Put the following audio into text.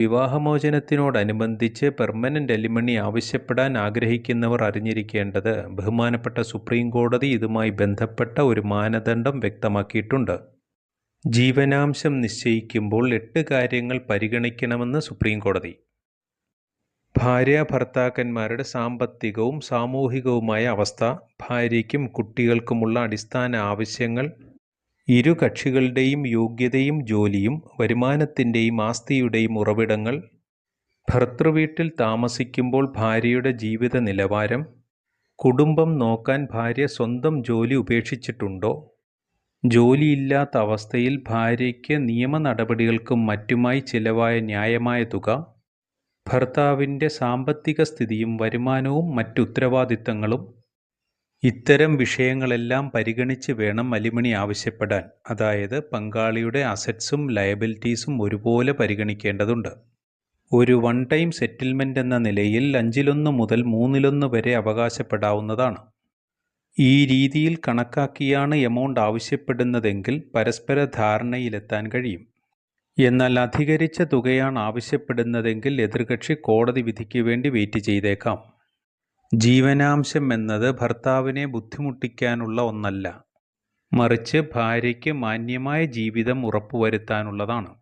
വിവാഹമോചനത്തിനോടനുബന്ധിച്ച് permanent അലിമണി ആവശ്യപ്പെടാൻ ആഗ്രഹിക്കുന്നവർ അറിഞ്ഞിരിക്കേണ്ടത് ബഹുമാനപ്പെട്ട സുപ്രീം കോടതി ഇതുമായി ബന്ധപ്പെട്ട ഒരു മാനദണ്ഡം വ്യക്തമാക്കിയിട്ടുണ്ട്. ജീവനാംശം നിശ്ചയിക്കുമ്പോൾ എട്ട് കാര്യങ്ങൾ പരിഗണിക്കണമെന്ന് സുപ്രീം കോടതി. ഭാര്യ ഭർത്താക്കന്മാരുടെ സാമ്പത്തികവും സാമൂഹികവുമായ അവസ്ഥ ഭാര്യയ്ക്കും കുട്ടികൾക്കുമുള്ള അടിസ്ഥാന ആവശ്യങ്ങൾ ഇരു കക്ഷികളുടെയും യോഗ്യതയും ജോലിയും വരുമാനത്തിന്റെയും ആസ്തിയുടെയും ഉറവിടങ്ങൾ ഭർത്തൃവീട്ടിൽ താമസിക്കുമ്പോൾ ഭാര്യയുടെ ജീവിത നിലവാരം കുടുംബം നോക്കാൻ ഭാര്യ സ്വന്തം ജോലി ഉപേക്ഷിച്ചിട്ടുണ്ടോ ജോലിയില്ലാത്ത അവസ്ഥയിൽ ഭാര്യയ്ക്ക് നിയമ നടപടികൾക്കും മറ്റുമായി ചിലവായ ന്യായമായ തുക ഭർത്താവിന്റെ സാമ്പത്തിക സ്ഥിതിയും വരുമാനവും മറ്റു ഉത്തരവാദിത്തങ്ങളും ഇത്തരം വിഷയങ്ങളെല്ലാം പരിഗണിച്ച് വേണം അലിമണി ആവശ്യപ്പെടാൻ. അതായത് പങ്കാളിയുടെ അസറ്റ്സും ലയബിലിറ്റീസും ഒരുപോലെ പരിഗണിക്കേണ്ടതുണ്ട്. ഒരു വൺ ടൈം സെറ്റിൽമെന്റ് എന്ന നിലയിൽ അഞ്ചിലൊന്ന് മുതൽ മൂന്നിലൊന്ന് വരെ അവകാശപ്പെടാവുന്നതാണ്. ഈ രീതിയിൽ കണക്കാക്കിയാണ് എമൗണ്ട് ആവശ്യപ്പെടുന്നതെങ്കിൽ പരസ്പര ധാരണയിലെത്താൻ കഴിയും. എന്നാൽ അധികരിച്ച തുകയാണ് ആവശ്യപ്പെടുന്നതെങ്കിൽ എതിർകക്ഷി കോടതി വിധിക്ക് വേണ്ടി വെയിറ്റ് ചെയ്തേക്കാം. ജീവനാംശം എന്നത് ഭർത്താവിനെ ബുദ്ധിമുട്ടിക്കാനുള്ള ഒന്നല്ല. മറിച്ച് ഭാര്യയ്ക്ക് മാന്യമായ ജീവിതം ഉറപ്പുവരുത്താനുള്ളതാണ്.